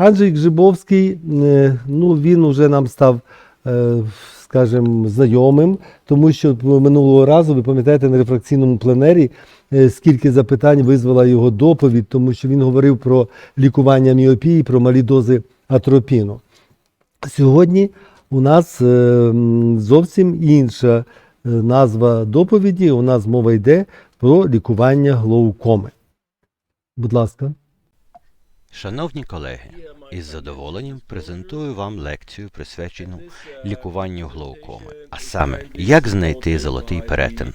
Анджей Гжибовський, е, ну він уже нам став, е, скажімо, знайомим, тому що минулого разу, ви пам'ятаєте, на рефракційному пленері, е, скільки запитань визвала його доповідь, тому що він говорив про лікування міопії, про малі дози атропіну. Сьогодні у нас зовсім інша назва доповіді. У нас мова йде про лікування глоукоми. Будь ласка. Шановні колеги, із задоволенням презентую вам лекцію, присвячену лікуванню глаукоми, а саме, як знайти золотий перетин.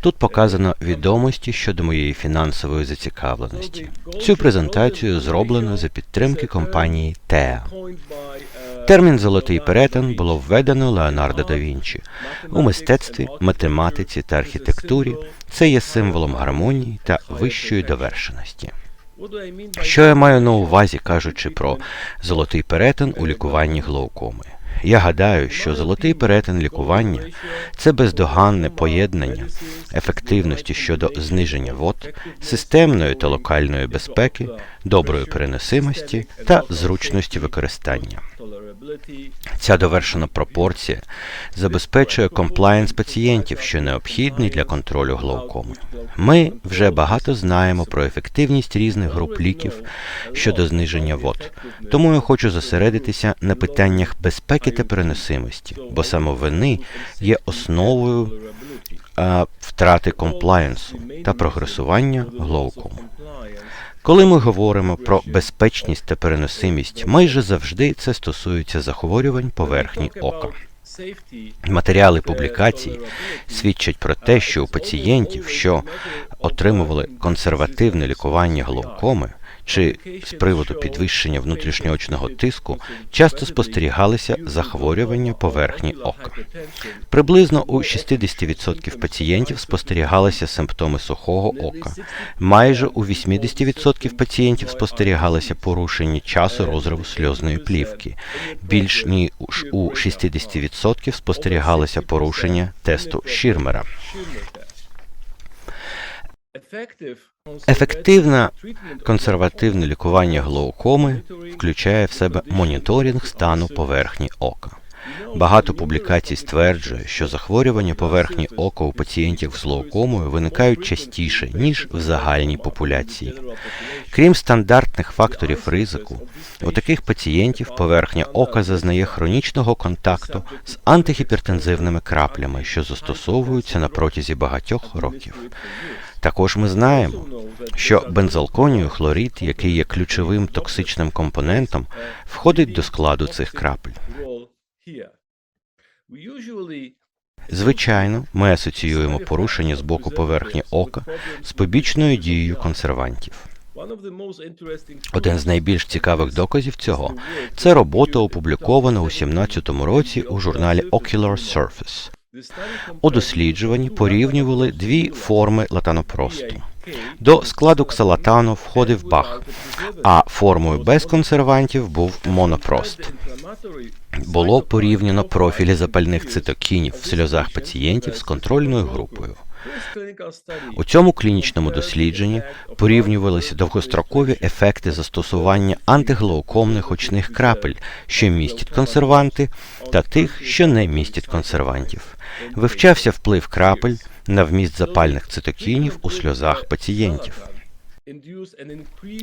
Тут показано відомості щодо моєї фінансової зацікавленості. Цю презентацію зроблено за підтримки компанії TEA. Термін золотий перетин було введено Леонардо да Вінчі. У мистецтві, математиці та архітектурі це є символом гармонії та вищої довершеності. Що я маю на увазі, кажучи про золотий перетин у лікуванні глаукоми? Я гадаю, що золотий перетин лікування це бездоганне поєднання ефективності щодо зниження вод, системної та локальної безпеки, доброї переносимості та зручності використання. Ця довершена пропорція забезпечує комплаєнс пацієнтів, що необхідний для контролю глаукоми. Ми вже багато знаємо про ефективність різних груп ліків щодо зниження вод. Тому я хочу зосередитися на питаннях безпеки та переносимості, бо саме вони є основою а, втрати комплаєнсу та прогресування глаукому. Коли ми говоримо про безпечність та переносимість, майже завжди це стосується захворювань поверхні ока. Матеріали публікацій свідчать про те, що у пацієнтів, що отримували консервативне лікування глаукоми чи з приводу підвищення внутрішньоочного тиску, часто спостерігалися захворювання поверхні ока. Приблизно у 60% пацієнтів спостерігалися симптоми сухого ока. Майже у 80% пацієнтів спостерігалися порушення часу розриву сльозної плівки. Більш ніж у 60% спостерігалося порушення тесту Шірмера. Ефективне консервативне лікування глаукоми включає в себе моніторинг стану поверхні ока. Багато публікацій стверджує, що захворювання поверхні ока у пацієнтів з глаукомою виникають частіше, ніж в загальній популяції. Крім стандартних факторів ризику, у таких пацієнтів поверхня ока зазнає хронічного контакту з антигіпертензивними краплями, що застосовуються на протязі багатьох років. Також ми знаємо, що бензалконію хлорид, який є ключовим токсичним компонентом, входить до складу цих крапель. Звичайно, ми асоціюємо порушення з боку поверхні ока з побічною дією консервантів. Один з найбільш цікавих доказів цього це робота, опублікована у 17-му році у журналі Ocular Surface. У досліджуванні порівнювали дві форми латанопросту. До складу ксалатану входив бах, а формою без консервантів був монопрост. Було порівняно профілі запальних цитокінів в сльозах пацієнтів з контрольною групою. У цьому клінічному дослідженні порівнювалися довгострокові ефекти застосування антиглоукомних очних крапель, що містять консерванти, та тих, що не містять консервантів. Вивчався вплив крапель на вміст запальних цитокінів у сльозах пацієнтів.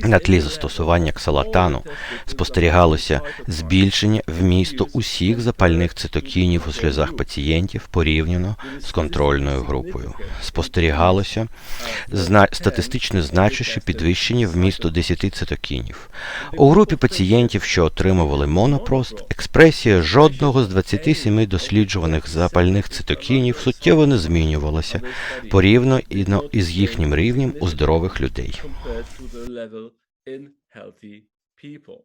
На тлі застосування ксалатану спостерігалося збільшення вмісту усіх запальних цитокінів у сльозах пацієнтів порівняно з контрольною групою. Спостерігалося зна... статистично значуще підвищення вмісту 10 цитокінів. У групі пацієнтів, що отримували монопрост, експресія жодного з 27 досліджуваних запальних цитокінів суттєво не змінювалася порівняно із їхнім рівнем у здорових людей. Compared to the level in healthy people.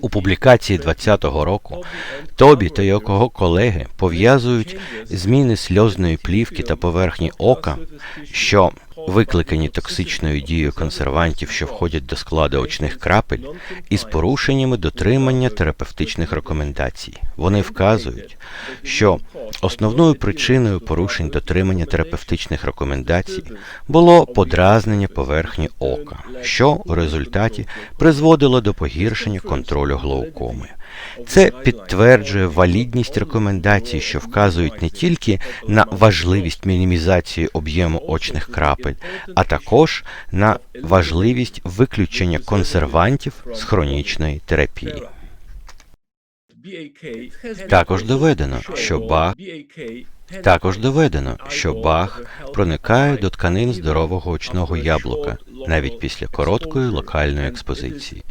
У публікації 2020 року Тобі та його колеги пов'язують зміни сльозної плівки та поверхні ока, що викликані токсичною дією консервантів, що входять до складу очних крапель, із порушеннями дотримання терапевтичних рекомендацій. Вони вказують, що основною причиною порушень дотримання терапевтичних рекомендацій було подразнення поверхні ока, що у результаті призводило до погіршення контролю глаукоми. Це підтверджує валідність рекомендацій, що вказують не тільки на важливість мінімізації об'єму очних крапель, а також на важливість виключення консервантів з хронічної терапії. Також доведено, що Бах Також доведено, що Бах проникає до тканин здорового очного яблука навіть після короткої локальної експозиції.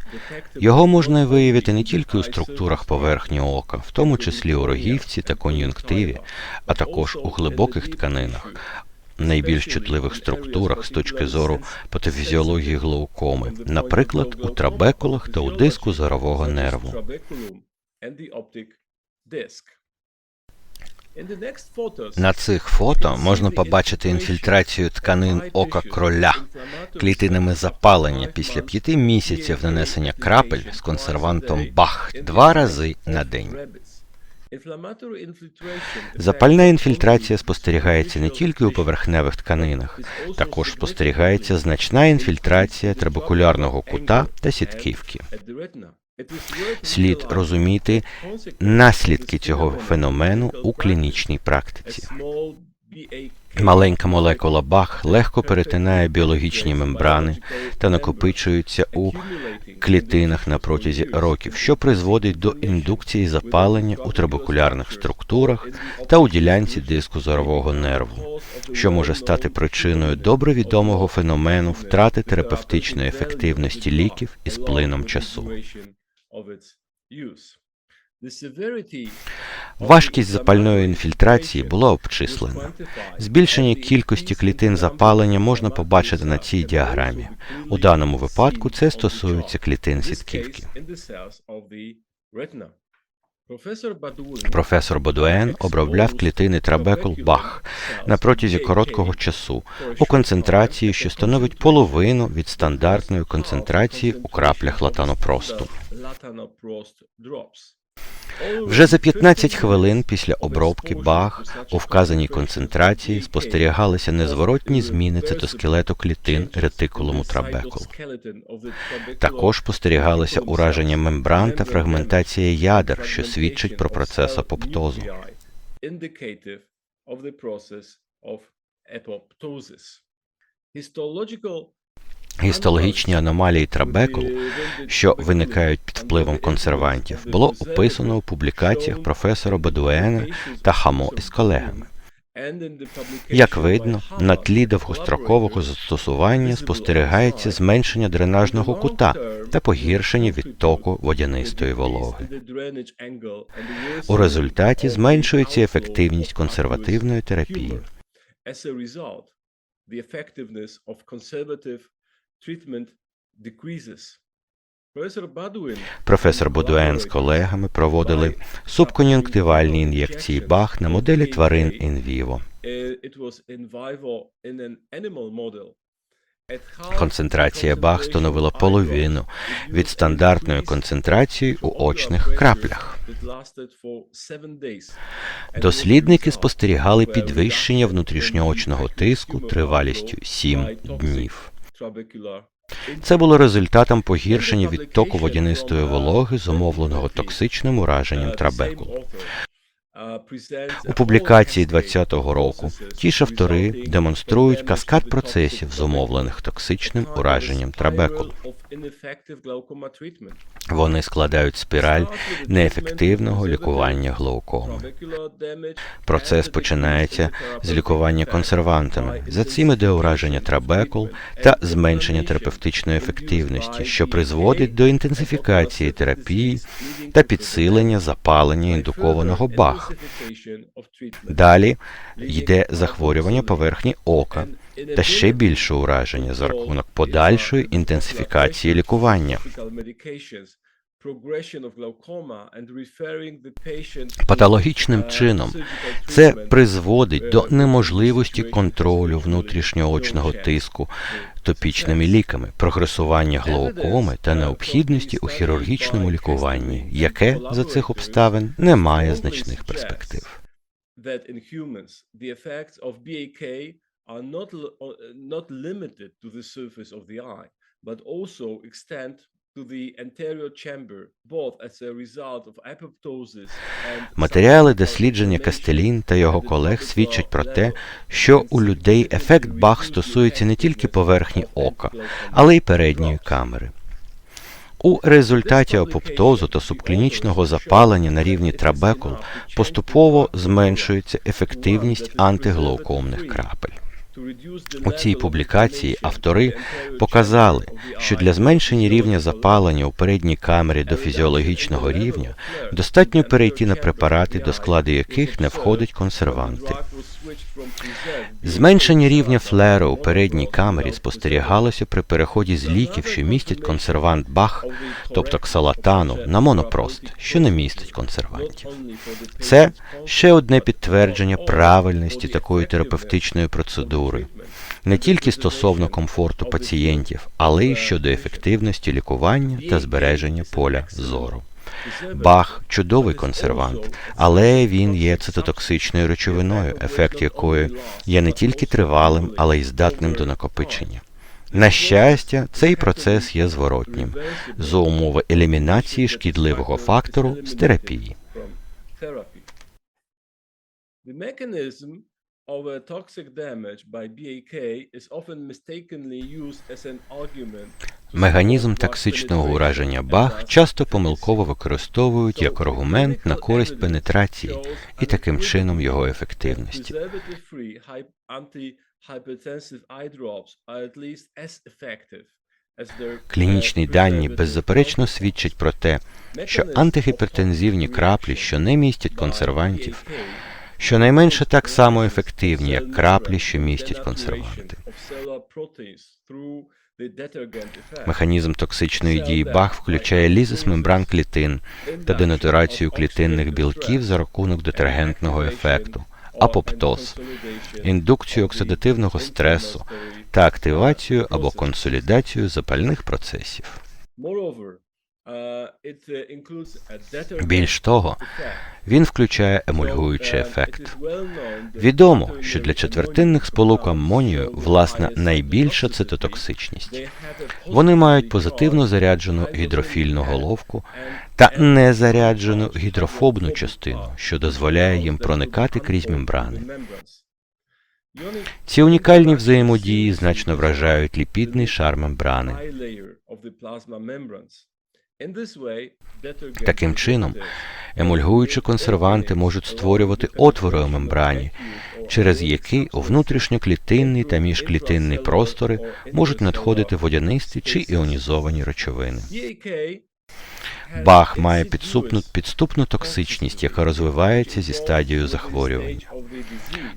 Його можна виявити не тільки у структурах поверхні ока, в тому числі у рогівці та кон'юнктиві, а також у глибоких тканинах, найбільш чутливих структурах з точки зору патофізіології глаукоми, наприклад, у трабекулах та у диску зорового нерву. На цих фото можна побачити інфільтрацію тканин ока кроля. клітинами запалення. після п'яти місяців нанесення крапель з консервантом Бах два рази на день. Запальна інфільтрація спостерігається не тільки у поверхневих тканинах, також спостерігається значна інфільтрація трабекулярного кута та сітківки. Слід розуміти наслідки цього феномену у клінічній практиці. Маленька молекула Бах легко перетинає біологічні мембрани та накопичується у клітинах на протязі років, що призводить до індукції запалення у трабекулярних структурах та у ділянці диску зорового нерву, що може стати причиною добре відомого феномену втрати терапевтичної ефективності ліків із плином часу. Важкість запальної інфільтрації була обчислена. Збільшення кількості клітин запалення можна побачити на цій діаграмі. У даному випадку це стосується клітин сітківки. Професор Бодуен обробляв клітини трабекул Бах на протязі короткого часу у концентрації, що становить половину від стандартної концентрації у краплях латанопросту. Вже за 15 хвилин після обробки Бах у вказаній концентрації спостерігалися незворотні зміни цитоскелету клітин ретикулуму трабекул. Також спостерігалося ураження мембран та фрагментація ядер, що свідчить про процес апоптозу. Гістологічні аномалії трабекул, що виникають під впливом консервантів, було описано у публікаціях професора Бедуена та Хамо із колегами. Як видно, на тлі довгострокового застосування спостерігається зменшення дренажного кута та погіршення відтоку водянистої вологи. У результаті зменшується ефективність консервативної терапії. Професор Бодуен з колегами проводили субкон'юнктивальні ін'єкції Бах на моделі тварин інвіво. Концентрація Бах становила половину від стандартної концентрації у очних краплях. Дослідники спостерігали підвищення внутрішньоочного тиску тривалістю 7 днів. Це було результатом погіршення відтоку водянистої вологи, зумовленого токсичним ураженням трабекул. У публікації 2020 року ті ж автори демонструють каскад процесів, зумовлених токсичним ураженням трабекул. Вони складають спіраль неефективного лікування глаукоми. Процес починається з лікування консервантами. За цим іде ураження трабекул та зменшення терапевтичної ефективності, що призводить до інтенсифікації терапії та підсилення запалення індукованого бах. Далі йде захворювання поверхні ока та ще більше ураження за рахунок подальшої інтенсифікації лікування. Патологічним чином це призводить до неможливості контролю внутрішньоочного тиску топічними ліками, прогресування глаукоми та необхідності у хірургічному лікуванні, яке за цих обставин не має значних перспектив. Are not uh, not limited to the surface of the eye, but also extend to the anterior chamber, both as a result of apoptosis Матеріали дослідження Кастелін та його колег свідчать про те, що у людей ефект Бах стосується не тільки поверхні ока, але й передньої камери. У результаті апоптозу та субклінічного запалення на рівні трабекул поступово зменшується ефективність антиглаукомних крапель. У цій публікації автори показали, що для зменшення рівня запалення у передній камері до фізіологічного рівня достатньо перейти на препарати, до складу яких не входить консерванти. Зменшення рівня флеру у передній камері спостерігалося при переході з ліків, що містять консервант Бах, тобто ксалатану, на монопрост, що не містить консервантів. Це ще одне підтвердження правильності такої терапевтичної процедури, не тільки стосовно комфорту пацієнтів, але й щодо ефективності лікування та збереження поля зору. Бах чудовий консервант, але він є цитотоксичною речовиною, ефект якої є не тільки тривалим, але й здатним до накопичення. На щастя, цей процес є зворотнім за умови елімінації шкідливого фактору з терапії. A toxic damage by BAK is often mistakenly used as an argument. Механізм токсичного ураження Бах часто помилково використовують як аргумент на користь пенетрації і таким чином його ефективності. Uh, Клінічні дані беззаперечно свідчать про те, що антигіпертензивні краплі, що не містять консервантів, щонайменше так само ефективні, як краплі, що містять консерванти. Механізм токсичної дії Бах включає лізис мембран клітин та денатурацію клітинних білків за рахунок детергентного ефекту, апоптоз, індукцію оксидативного стресу та активацію або консолідацію запальних процесів. Більш того, він включає емульгуючий ефект. Відомо, що для четвертинних сполук амонію власна найбільша цитотоксичність. Вони мають позитивно заряджену гідрофільну головку та незаряджену гідрофобну частину, що дозволяє їм проникати крізь мембрани. Ці унікальні взаємодії значно вражають ліпідний шар мембрани. Таким чином, Емульгуючі консерванти можуть створювати отвори у мембрані, через які у внутрішньоклітинний та міжклітинний простори можуть надходити водянисті чи іонізовані речовини. Бах має підступну, підступну токсичність, яка розвивається зі стадією захворювання.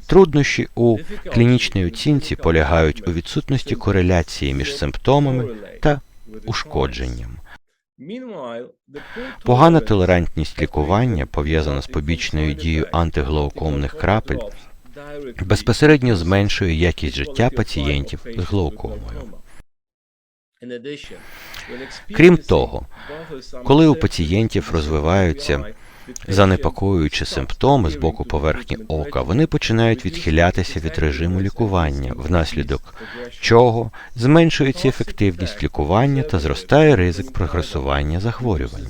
Труднощі у клінічній оцінці полягають у відсутності кореляції між симптомами та ушкодженням. Погана толерантність лікування, пов'язана з побічною дією антиглоукомних крапель, безпосередньо зменшує якість життя пацієнтів з глоукомою. Крім того, коли у пацієнтів розвиваються Занепокоюючи симптоми з боку поверхні ока, вони починають відхилятися від режиму лікування, внаслідок чого зменшується ефективність лікування та зростає ризик прогресування захворювання.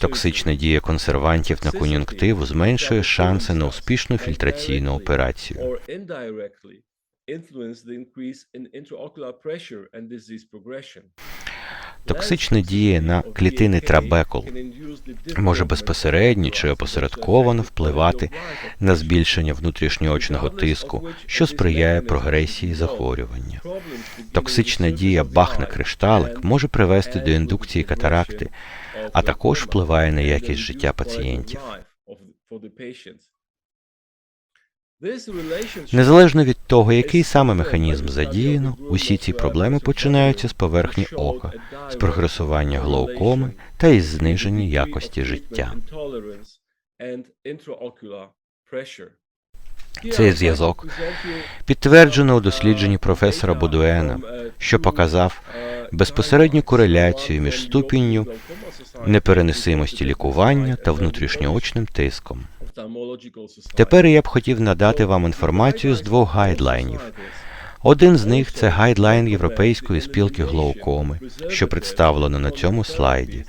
Токсична дія консервантів на кон'юнктиву зменшує шанси на успішну фільтраційну операцію. Токсична дія на клітини трабекул може безпосередньо чи опосередковано впливати на збільшення внутрішньоочного тиску, що сприяє прогресії захворювання. Токсична дія бах на кришталик може привести до індукції катаракти, а також впливає на якість життя пацієнтів. Незалежно від того, який саме механізм задіяно, усі ці проблеми починаються з поверхні ока, з прогресування глаукоми та із зниження якості життя. Цей зв'язок підтверджено у дослідженні професора Будуена, що показав безпосередню кореляцію між ступінню неперенесимості лікування та внутрішньоочним тиском. Тепер я б хотів надати вам інформацію з двох гайдлайнів. Один з них це гайдлайн Європейської спілки глаукоми, що представлено на цьому слайді,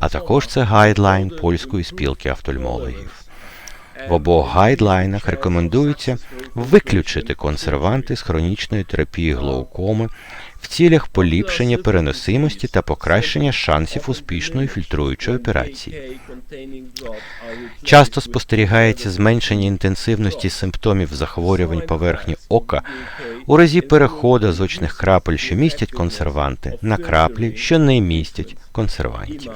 а також це гайдлайн Польської спілки офтальмологів. В обох гайдлайнах рекомендується виключити консерванти з хронічної терапії глаукоми в цілях поліпшення переносимості та покращення шансів успішної фільтруючої операції. Часто спостерігається зменшення інтенсивності симптомів захворювань поверхні ока. У разі переходу з очних крапель, що містять консерванти, на краплі, що не містять консервантів.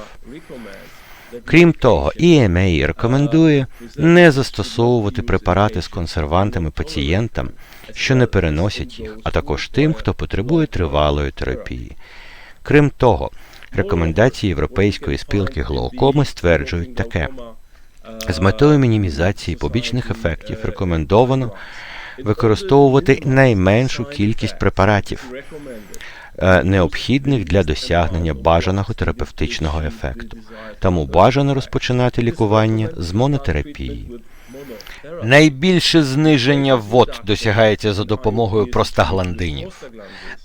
Крім того, EMA рекомендує не застосовувати препарати з консервантами пацієнтам, що не переносять їх, а також тим, хто потребує тривалої терапії. Крім того, рекомендації Європейської спілки глаукоми стверджують таке: з метою мінімізації побічних ефектів рекомендовано використовувати найменшу кількість препаратів, необхідних для досягнення бажаного терапевтичного ефекту. Тому бажано розпочинати лікування з монотерапії. Найбільше зниження вод досягається за допомогою простагландинів.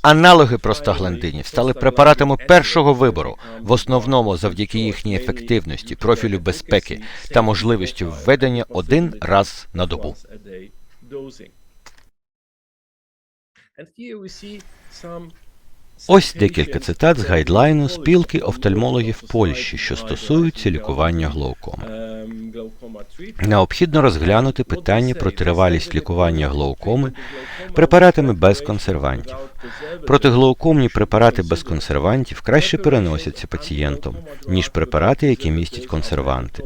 Аналоги простагландинів стали препаратами першого вибору, в основному завдяки їхній ефективності, профілю безпеки та можливістю введення один раз на добу. Ось декілька цитат з гайдлайну спілки офтальмологів Польщі, що стосуються лікування глаукоми. Необхідно розглянути питання про тривалість лікування глаукоми препаратами без консервантів. Протиглаукомні препарати без консервантів краще переносяться пацієнтом, ніж препарати, які містять консерванти.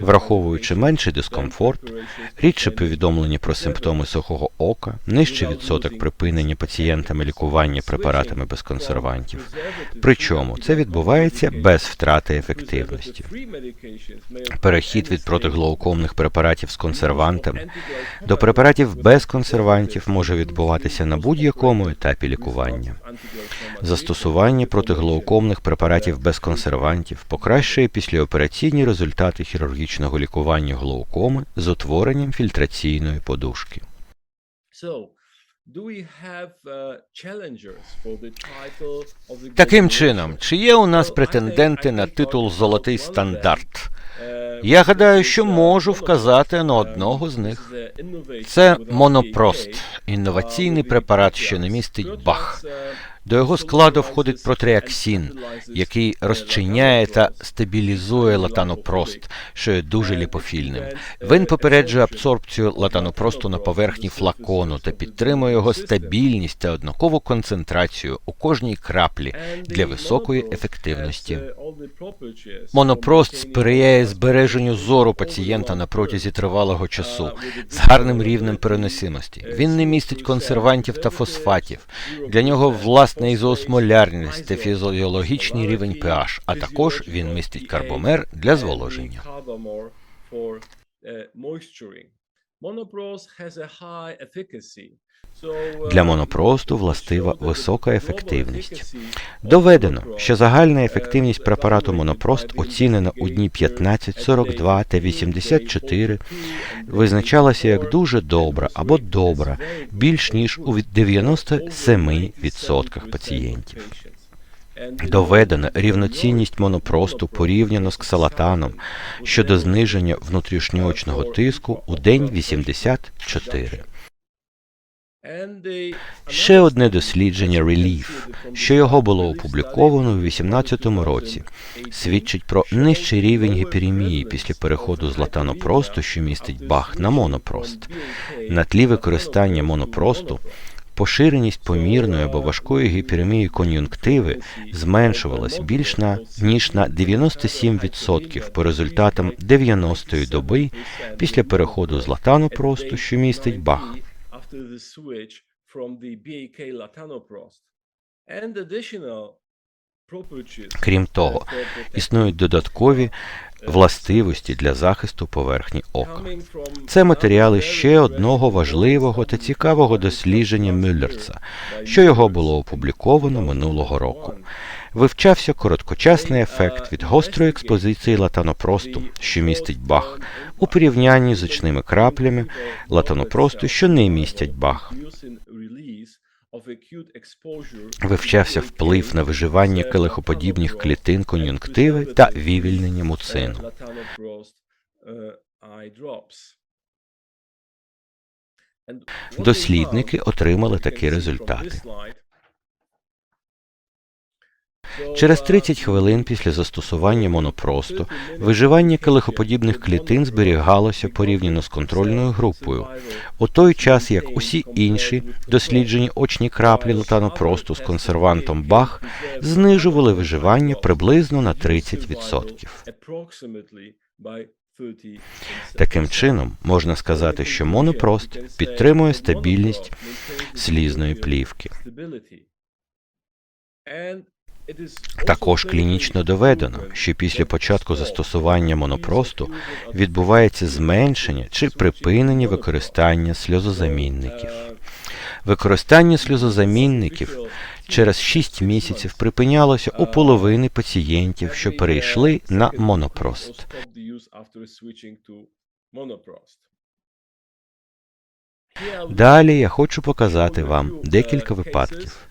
Враховуючи менший дискомфорт, рідше повідомлення про симптоми сухого ока, нижчий відсоток припинення пацієнтами лікування препаратами без консервантів. Причому це відбувається без втрати ефективності. Перехід від протиглаукомних препаратів з консервантами до препаратів без консервантів може відбуватися на будь-якому етапі лікування. Застосування протиглаукомних препаратів без консервантів покращує післяопераційні результати хірургічного лікування глаукоми з утворенням фільтраційної подушки. Таким чином, чи є у нас претенденти на титул Золотий стандарт? Я гадаю, що можу вказати на одного з них. Це монопрост, інноваційний препарат, що не містить бах. До його складу входить протреаксін, який розчиняє та стабілізує латанопрост, що є дуже ліпофільним. Він попереджує абсорбцію латанопросту на поверхні флакону та підтримує його стабільність та однакову концентрацію у кожній краплі для високої ефективності. Монопрост сприяє збереженню зору пацієнта на протязі тривалого часу з гарним рівнем переносимості. Він не містить консервантів та фосфатів. Для нього власна ізоосмолярність та фізіологічний рівень pH, а також він містить карбомер для зволоження. Для монопросту властива висока ефективність. Доведено, що загальна ефективність препарату монопрост оцінена у дні 15, 42 та 84 визначалася як дуже добра або добра, більш ніж у 97% пацієнтів. Доведена рівноцінність монопросту порівняно з ксалатаном щодо зниження внутрішньоочного тиску у день 84. Ще одне дослідження Relief, що його було опубліковано у 2018 році, свідчить про нижчий рівень гіперемії після переходу з латанопросту, що містить бах, на монопрост. На тлі використання монопросту поширеність помірної або важкої гіперемії кон'юнктиви зменшувалась більш на ніж на 97% по результатам 90-ї доби після переходу з латанопросту, що містить бах. After the switch from the BAK latanoprost. And additional properties Крім того, існують додаткові властивості для захисту поверхні ока. Це матеріали ще одного важливого та цікавого дослідження Мюллерца, що його було опубліковано минулого року. Вивчався короткочасний ефект від гострої експозиції латанопросту, що містить бах, у порівнянні з очними краплями латанопросту, що не містять бах. Вивчався вплив на виживання келихоподібних клітин кон'юнктиви та вивільнення муцину. Дослідники отримали такі результати. Через 30 хвилин після застосування монопросту виживання келихоподібних клітин зберігалося порівняно з контрольною групою, у той час як усі інші досліджені очні краплі латанопросту з консервантом Бах знижували виживання приблизно на 30%. Таким чином, можна сказати, що монопрост підтримує стабільність слізної плівки. Також клінічно доведено, що після початку застосування монопросту відбувається зменшення чи припинення використання сльозозамінників. Використання сльозозамінників через 6 місяців припинялося у половини пацієнтів, що перейшли на монопрост. Далі я хочу показати вам декілька випадків.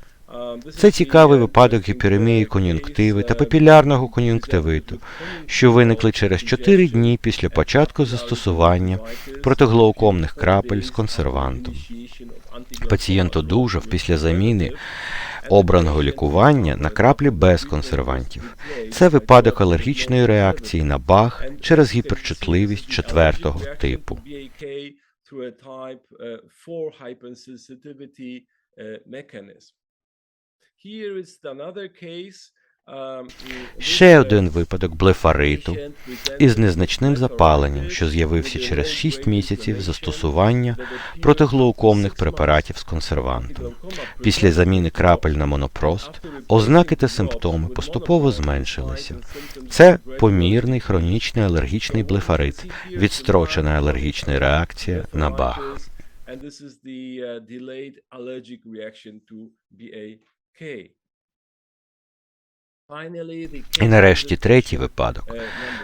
Це цікавий випадок гіперемії кон'юнктиви та папілярного кон'юнктивиту, що виникли через 4 дні після початку застосування протиглаукомних крапель з консервантом. Пацієнт одужав після заміни обраного лікування на краплі без консервантів. Це випадок алергічної реакції на бах через гіперчутливість четвертого типу. Ще один випадок блефариту із незначним запаленням, що з'явився через 6 місяців застосування протиглаукомних препаратів з консервантом. Після заміни крапель на монопрост ознаки та симптоми поступово зменшилися. Це помірний хронічний алергічний блефарит, відстрочена алергічна реакція на бах. І нарешті третій випадок.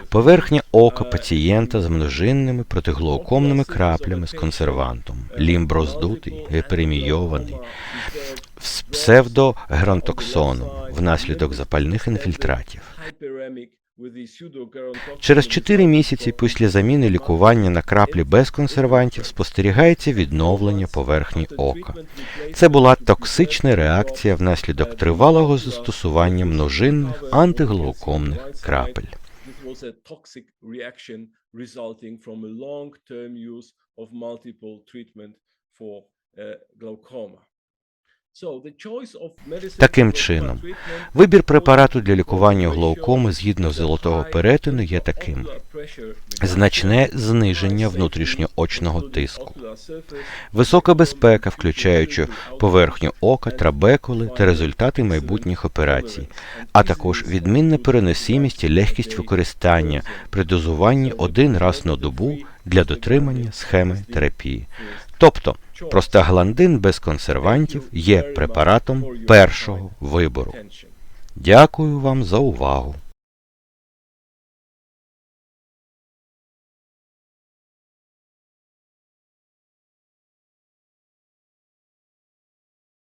Поверхня ока пацієнта з множинними протиглоукомними краплями з консервантом, лімб роздутий, гіперемійований, з псевдогеронтоксоном внаслідок запальних інфільтратів. Через 4 місяці після заміни лікування на краплі без консервантів спостерігається відновлення поверхні ока. Це була токсична реакція внаслідок тривалого застосування множинних антиглаукомних крапель. Таким чином, вибір препарату для лікування глаукоми згідно золотого перетину є таким: значне зниження внутрішньоочного тиску, висока безпека, включаючи поверхню ока, трабекули та результати майбутніх операцій, а також відмінна переносимість і легкість використання при дозуванні один раз на добу для дотримання схеми терапії. Тобто простагландин без консервантів є препаратом першого вибору. Дякую вам за увагу.